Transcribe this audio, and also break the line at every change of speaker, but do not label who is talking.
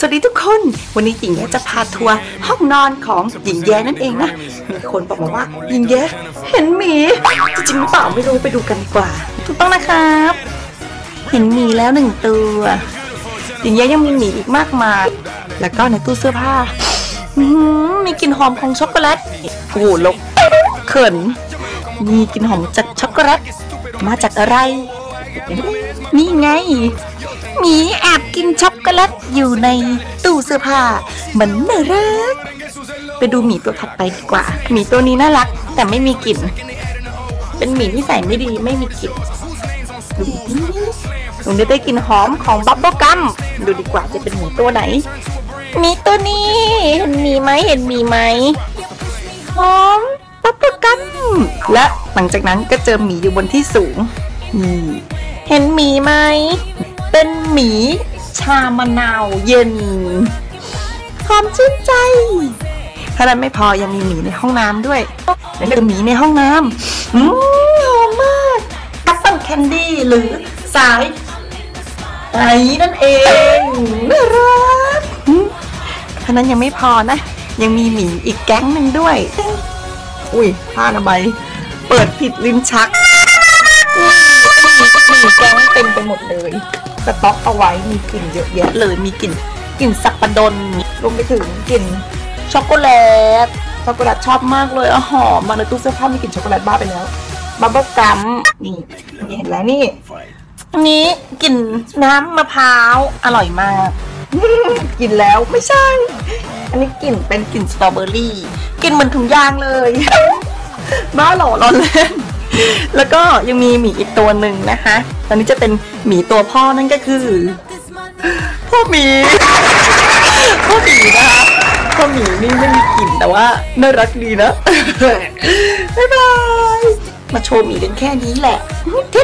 สวัสดีทุกคน วันนี้หญิงแย้จะพาทัวร์ห้องนอนของหญิงแย้นั่นเองนะ มีคนบอกมาว่าหญิงแย้เห็นหมีจะจริงหรือเปล่าไม่รู้ไปดูกันดีกว่า ถูกต้องนะครับ เห็นหมีแล้วหนึ่งตัวหญิงแย้ยังมีหมีอีกมากมาย แล้วก็ในตู้เสื้อผ้าอืมีกลิ่นหอมของช็อกโกแลตโอ้โหลกเขิน มีกลิ่นหอมจากช็อกโกแลตมาจากอะไร นี่ไง หมีแอบกินช็อกโกแลตอยู่ในตู้เสื้อผ้ามันน่ารัก ไปดูหมีตัวถัดไปดีกว่า หมีตัวนี้น่ารัก แต่ไม่มีกลิ่น เป็นหมีที่ใส่ไม่ดีไม่มีกลิ่นดูดิหนูได้กลิ่นหอมของบับเบิ้ลกัมดูดีกว่าจะเป็นหมีตัวไหนหมีตัวนี้ เห็นหมีไหมเห็นหมีไหมหอมบับเบิ้ลกัมและหลังจากนั้นก็เจอหมีอยู่บนที่สูงนี่เห็นหมีไหม เป็นหมีชามะนาวเย็นหอมชื่นใจเท่านั้นไม่พอยังมีหมีในห้องน้ำด้วยนั่นคือหมีในห้องน้ำอืมหอมมากกัปตันแคนดี้หรือสายไอนั่นเองน่ารักอืมเท่านั้นยังไม่พอนะ ยังมีหมีอีกแก๊งหนึ่งด้วย อุ้ยผ้าอนามัยเปิดผิดลิ้นชักมีมีแก๊งเต็มไปหมดเลย สต็อกเอาไว้มีกลิ่นเยอะแยะเลยมีกลิ่นกลิ่นสับปะดนรวมไปถึงกลิ่นช็อกโกแลตช็อกโกแลตชอบมากเลยอะหอมมาในตู้เสื้อผ้ามีกลิ่นช็อกโกแลตบ้าไปแล้วบับเบิ้ลกัมนี่นี่เห็นแล้วนี่อันนี้กลิ่นน้ำมะพร้าวอร่อยมาก กินแล้วไม่ใช่ อันนี้กลิ่นเป็นกลิ่นสตรอเบอรี่กลิ่นเหมือนถุงยางเลยบ้าหรอร้อนเล่น แล้วก็ยังมีหมีอีกตัวหนึ่งนะคะ ตอนนี้จะเป็นหมีตัวพ่อนั่นก็คือพ่อหมีพ่อหมีนะคะพ่อหมีนี่ไม่มีกลิ่นแต่ว่าน่ารักดีนะ บ๊ายบาย มาโชว์หมีกันแค่นี้แหละเท็